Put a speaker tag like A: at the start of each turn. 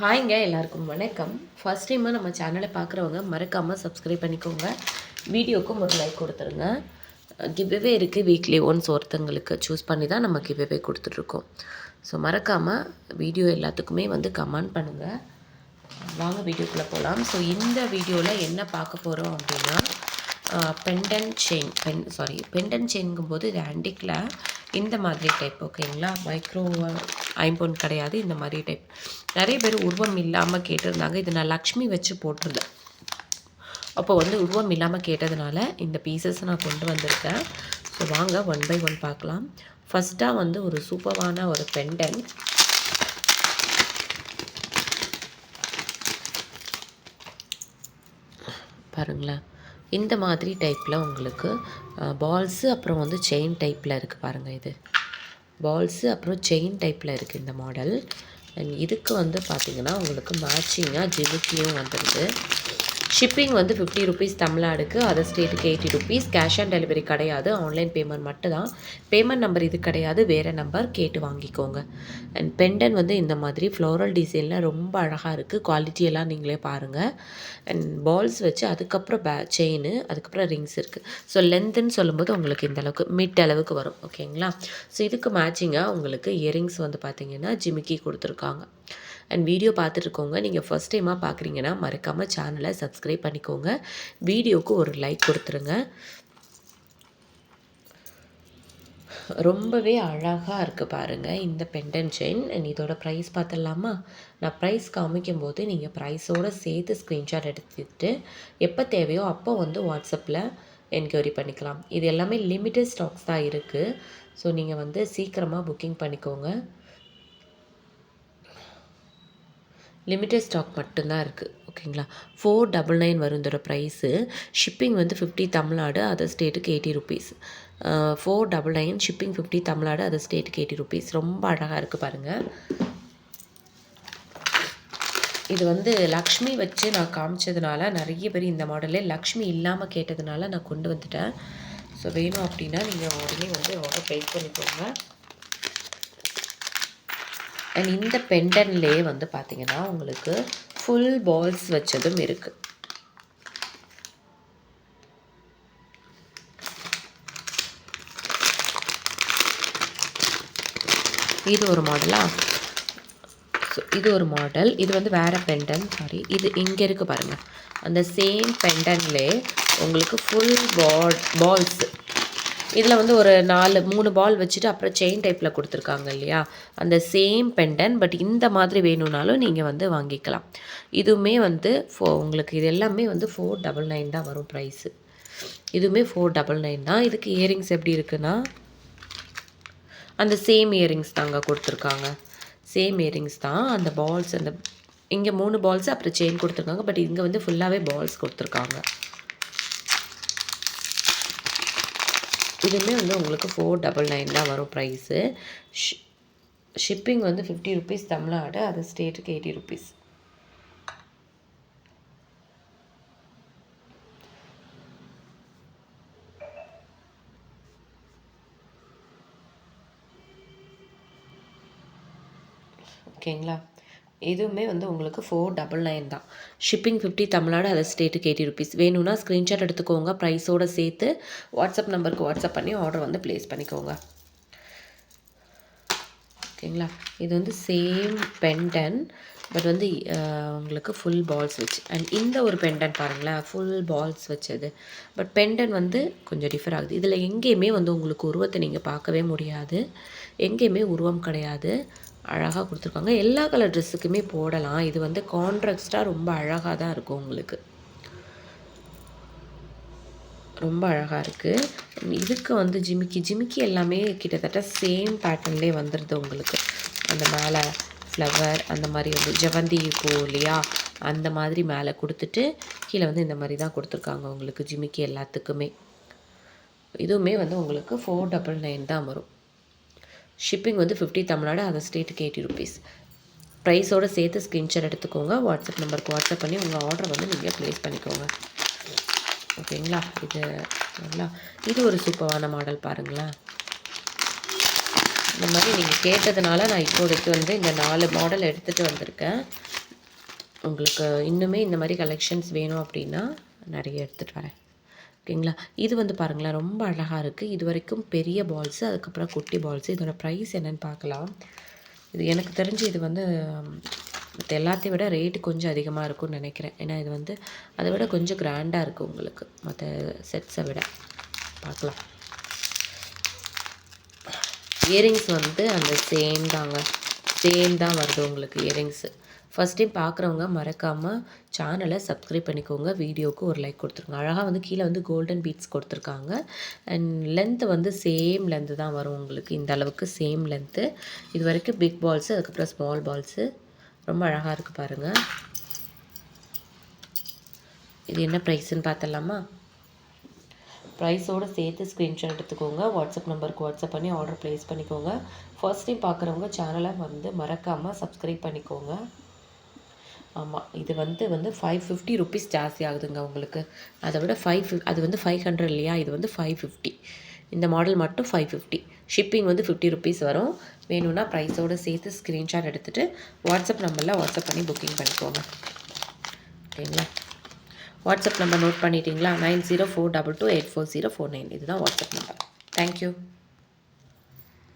A: ஹாய்ங்க எல்லாருக்கும் வணக்கம். ஃபர்ஸ்ட் டைமாக நம்ம சேனலை பார்க்குறவங்க மறக்காமல் சப்ஸ்கிரைப் பண்ணிக்கோங்க. வீடியோக்கும் ஒரு லைக் கொடுத்துருங்க. கிவ்வே இருக்குது வீக்லி ஒன்ஸ் ஒருத்தங்களுக்கு சூஸ் பண்ணி தான் நம்ம கிவ்வே கொடுத்துட்ருக்கோம். ஸோ மறக்காமல் வீடியோ எல்லாத்துக்குமே வந்து கமெண்ட் பண்ணுங்கள் வாங்க வீடியோக்குள்ளே போகலாம் ஸோ இந்த வீடியோவில் என்ன பார்க்க போகிறோம் அப்படின்னா pendant chain pen sorry pendant செயின்ங்கும்போது இது ஆன்டிக்கில் இந்த மாதிரி டைப் ஓகேங்களா? மைக்ரோ ஐம்பொன் கிடையாது இந்த மாதிரி டைப் நிறைய பேர் உருவம் இல்லாமல் கேட்டிருந்தாங்க. இது நான் லக்ஷ்மி வச்சு போட்டிருந்தேன். அப்போ வந்து உருவம் இல்லாமல் கேட்டதுனால இந்த பீசஸ் நான் கொண்டு வந்திருக்கேன். ஸோ வாங்க ஒன் பை ஒன் பார்க்கலாம். ஃபஸ்ட்டாக வந்து ஒரு சூப்பரான ஒரு பெண்டன் பாருங்களேன். இந்த மாதிரி டைப்பில் உங்களுக்கு பால்ஸு அப்புறம் வந்து செயின் டைப்பில் இருக்குது பாருங்கள் இது. பால்ஸு அப்புறம் செயின் டைப்பில் இருக்குது இந்த மாடல் அண்ட் இதுக்கு வந்து பார்த்திங்கன்னா உங்களுக்கு மேட்சிங்காக ஜிமிக்கியும் வந்துடுது ஷிப்பிங் வந்து ஃபிஃப்டி ருபீஸ் தமிழ்நாடுக்கு அதர் ஸ்டேட்டுக்கு eighty rupees cash on delivery கிடையாது. ஆன்லைன் பேமெண்ட் மட்டும் தான் பேமெண்ட் நம்பர் இது கிடையாது. வேறு நம்பர் கேட்டு வாங்கிக்கோங்க. அண்ட் பெண்டன் வந்து இந்த மாதிரி. ஃப்ளோரல் டிசைனில் ரொம்ப அழகாக இருக்குது குவாலிட்டியெல்லாம் நீங்களே பாருங்கள் அண்ட் பால்ஸ் வச்சு அதுக்கப்புறம் பே செயின் அதுக்கப்புறம் ரிங்ஸ் இருக்குது ஸோ லென்த்துன்னு சொல்லும்போது உங்களுக்கு இந்த அளவுக்கு மிட் அளவுக்கு வரும். ஓகேங்களா ஸோ இதுக்கு மேட்சிங்காக உங்களுக்கு இயரிங்ஸ் வந்து பார்த்திங்கன்னா ஜிமிக்கி கொடுத்துருக்காங்க. அண்ட் வீடியோ பார்த்துட்ருக்கோங்க நீங்கள் ஃபஸ்ட் டைமாக பார்க்குறீங்கன்னா மறக்காமல் சேனலை சப்ஸ்கிரைப் பண்ணிக்கோங்க. வீடியோவுக்கு ஒரு லைக் கொடுத்துருங்க. ரொம்பவே அழகாக இருக்குது பாருங்கள் இந்த பெண்டன் செயின் அண்ட் இதோட ப்ரைஸ் பார்த்துடலாமா? நான் ப்ரைஸ் காமிக்கும் போது நீங்கள் ப்ரைஸோடு சேர்த்து ஸ்க்ரீன்ஷாட் எடுத்துக்கிட்டு எப்போ தேவையோ அப்போ வந்து வாட்ஸ்அப்பில் என்கொயரி பண்ணிக்கலாம். இது எல்லாமே லிமிட்டட் ஸ்டாக்ஸ் தான் இருக்குது ஸோ நீங்கள் வந்து சீக்கிரமாக புக்கிங் பண்ணிக்கோங்க. லிமிட்டட் ஸ்டாக் மட்டும்தான் இருக்குது ஓகேங்களா? ஃபோர் டபுள் நைன் வரும் இதோட ப்ரைஸு ஷிப்பிங் வந்து ஃபிஃப்டி தமிழ்நாடு அதர் ஸ்டேட்டுக்கு eighty rupees four double nine shipping fifty Tamil Nadu other ஸ்டேட்டுக்கு எயிட்டி ருபீஸ் ரொம்ப அழகாக இருக்குது பாருங்கள் இது வந்து லக்ஷ்மி வச்சு நான் காமிச்சதுனால நிறைய பேர் இந்த மாடலே லக்ஷ்மி இல்லாமல் கேட்டதுனால நான் கொண்டு வந்துட்டேன். ஸோ வேணும் அப்படின்னா நீங்கள் உடனே வந்து ஆர்டர் பே பண்ணிக்கோங்க. அண்ட் இந்த பெண்டன்லேயே வந்து பார்த்திங்கன்னா உங்களுக்கு ஃபுல் பால்ஸ் வச்சதும் இருக்குது இது ஒரு மாடலா ஸோ இது ஒரு மாடல் இது வந்து வேறு பெண்டன் சாரி இது இங்கே இருக்குது பாருங்கள் அந்த சேம் பெண்டன்லே உங்களுக்கு ஃபுல் பால் பால்ஸ் இதில் வந்து ஒரு நாலு மூணு பால் வச்சுட்டு அப்புறம் செயின் டைப்பில் கொடுத்துருக்காங்க இல்லையா? அந்த சேம் பெண்டன் பட் இந்த மாதிரி வேணும்னாலும் நீங்கள் வந்து வாங்கிக்கலாம். இதுவுமே வந்து ஃபோ உங்களுக்கு இது எல்லாமே வந்து ஃபோர் டபுள் நைன் தான் வரும் ப்ரைஸு இதுவுமே ஃபோர் டபுள் நைன் தான். இதுக்கு இயரிங்ஸ் எப்படி இருக்குன்னா அந்த சேம் இயரிங்ஸ் தாங்க கொடுத்துருக்காங்க. சேம் இயரிங்ஸ் தான். அந்த பால்ஸ் அந்த இங்கே மூணு பால்ஸ் அப்புறம் செயின் கொடுத்துருக்காங்க பட் இங்கே வந்து ஃபுல்லாகவே பால்ஸ் கொடுத்துருக்காங்க. இதுவுமே வந்து உங்களுக்கு ஃபோர் டபுள் நைன் தான் வரும் ப்ரைஸு ஷிப்பிங் வந்து ஃபிஃப்டி ருபீஸ் தமிழ்நாடு அது ஸ்டேட்டுக்கு எயிட்டி ருபீஸ் ஓகேங்களா இதுவுமே வந்து உங்களுக்கு ஃபோர் டபுள் நைன் தான். ஷிப்பிங் ஃபிஃப்டி தமிழ்நாடு அதர் ஸ்டேட்டுக்கு எயிட்டி ருபீஸ் வேணும்னா ஸ்க்ரீன்ஷாட் எடுத்துக்கோங்க. ப்ரைஸோடு சேர்த்து வாட்ஸ்அப் நம்பருக்கு வாட்ஸ்அப் பண்ணி ஆர்டர் வந்து ப்ளேஸ் பண்ணிக்கோங்க. ஓகேங்களா இது வந்து சேம் பெண்டன் பட் வந்து உங்களுக்கு ஃபுல் பால்ஸ் வச்சு. அண்ட் இந்த ஒரு பெண்டன் பாருங்களேன் ஃபுல் பால்ஸ் வச்சது. பட் பெண்டன் வந்து கொஞ்சம் டிஃபர் ஆகுது. இதில் எங்கேயுமே வந்து உங்களுக்கு உருவத்தை நீங்கள் பார்க்கவே முடியாது. எங்கேயுமே உருவம் கிடையாது. அழகாக கொடுத்துருக்காங்க. எல்லா கலர் ட்ரெஸ்ஸுக்குமே போடலாம். இது வந்து கான்ட்ராக்ஸ்டாக ரொம்ப அழகாக தான் இருக்கும் உங்களுக்கு. ரொம்ப அழகாக இருக்குது இதுக்கு வந்து ஜிமிக்கி ஜிமிக்கி எல்லாமே கிட்டத்தட்ட சேம் பேட்டர்ன்லேயே வந்துடுது உங்களுக்கு. அந்த மேலே ஃப்ளவர் அந்த மாதிரி வந்து ஜவந்தி பூ இல்லையா? அந்த மாதிரி மேலே கொடுத்துட்டு கீழே வந்து இந்த மாதிரி தான் கொடுத்துருக்காங்க உங்களுக்கு ஜிமிக்கி எல்லாத்துக்குமே. இதுவுமே வந்து உங்களுக்கு ஃபோர் டபுள் நைன் தான் வரும். ஷிப்பிங் வந்து ஃபிஃப்டி தமிழ்நாடு அதர் ஸ்டேட்டுக்கு எயிட்டி ருபீஸ் ப்ரைஸோடு சேர்த்து ஸ்க்ரீன்ஷாட் எடுத்துக்கோங்க. வாட்ஸ்அப் நம்பருக்கு வாட்ஸ்அப் பண்ணி உங்கள் ஆர்டரை வந்து நீங்கள் ப்ளேஸ் பண்ணிக்கோங்க. ஓகேங்களா இது ஓகேங்களா இது ஒரு சூப்பரான மாடல் பாருங்களேன். இந்த மாதிரி நீங்கள் கேட்டதுனால நான் இப்போதைக்கு வந்து இந்த நாலு மாடல் எடுத்துகிட்டு வந்திருக்கேன். உங்களுக்கு இன்னுமே இந்த மாதிரி கலெக்ஷன்ஸ் வேணும் அப்படின்னா நிறைய எடுத்துகிட்டு வரேன். ஓகேங்களா? இது வந்து பாருங்களேன் ரொம்ப அழகாக இருக்குது இது வரைக்கும் பெரிய பால்ஸு அதுக்கப்புறம் குட்டி பால்ஸு. இதோட ப்ரைஸ் என்னென்னு பார்க்கலாம். இது எனக்கு தெரிஞ்சு இது வந்து மற்ற எல்லாத்தையும் விட ரேட்டு கொஞ்சம் அதிகமாக இருக்கும்னு நினைக்கிறேன். ஏன்னா இது வந்து அதை விட கொஞ்சம் கிராண்டாக இருக்குது உங்களுக்கு. மற்ற செட்ஸை விட. பார்க்கலாம். இயரிங்ஸ் வந்து அந்த சேம் தாங்க. சேம் தான் வருது உங்களுக்கு இயரிங்ஸு ஃபஸ்ட் டைம் பார்க்குறவங்க மறக்காமல் சேனலை சப்ஸ்கிரைப் பண்ணிக்கோங்க. வீடியோவுக்கு ஒரு லைக் கொடுத்துருங்க. அழகாக வந்து கீழே வந்து கோல்டன் பீட்ஸ் கொடுத்துருக்காங்க. அண்ட் லென்த்து வந்து சேம் லென்த்து தான் வரும் உங்களுக்கு. இந்த அளவுக்கு சேம் லென்த்து இது வரைக்கும் பிக் பால்ஸு அதுக்கப்புறம் ஸ்மால் பால்ஸு ரொம்ப அழகாக இருக்குது பாருங்கள் இது என்ன ப்ரைஸுன்னு பார்த்துடலாமா ப்ரைஸோடு சேர்த்து ஸ்க்ரீன்ஷாட் எடுத்துக்கோங்க. வாட்ஸ்அப் நம்பருக்கு வாட்ஸ்அப் பண்ணி ஆர்டர் ப்ளேஸ் பண்ணிக்கோங்க. ஃபர்ஸ்ட் டைம் பார்க்குறவங்க சேனலை வந்து மறக்காமல் சப்ஸ்கிரைப் பண்ணிக்கோங்க. ஆமாம் இது வந்து வந்து ஃபைவ் ஃபிஃப்டி ருபீஸ் ஜாஸ்தி ஆகுதுங்க உங்களுக்கு. அதை விட ஃபைவ் ஃபிஃப் அது வந்து ஃபைவ் ஹண்ட்ரட் இல்லையா? இது வந்து ஃபைவ் ஃபிஃப்டி இந்த மாடல் மட்டும் ஃபைவ் ஃபிஃப்டி ஷிப்பிங் வந்து ஃபிஃப்டி ருபீஸ் வரும். வேணும்னா ப்ரைஸோடு சேர்த்து ஸ்க்ரீன்ஷாட் எடுத்துகிட்டு வாட்ஸ்அப் நம்பரில் வாட்ஸ்அப் பண்ணி புக்கிங் பண்ணிக்கோங்க. ஓகேங்களா வாட்ஸ்அப் நம்பர் நோட் பண்ணிட்டீங்களா? Nine zero four double two eight four zero four nine இதுதான் வாட்ஸ்அப் நம்பர் தேங்க்யூ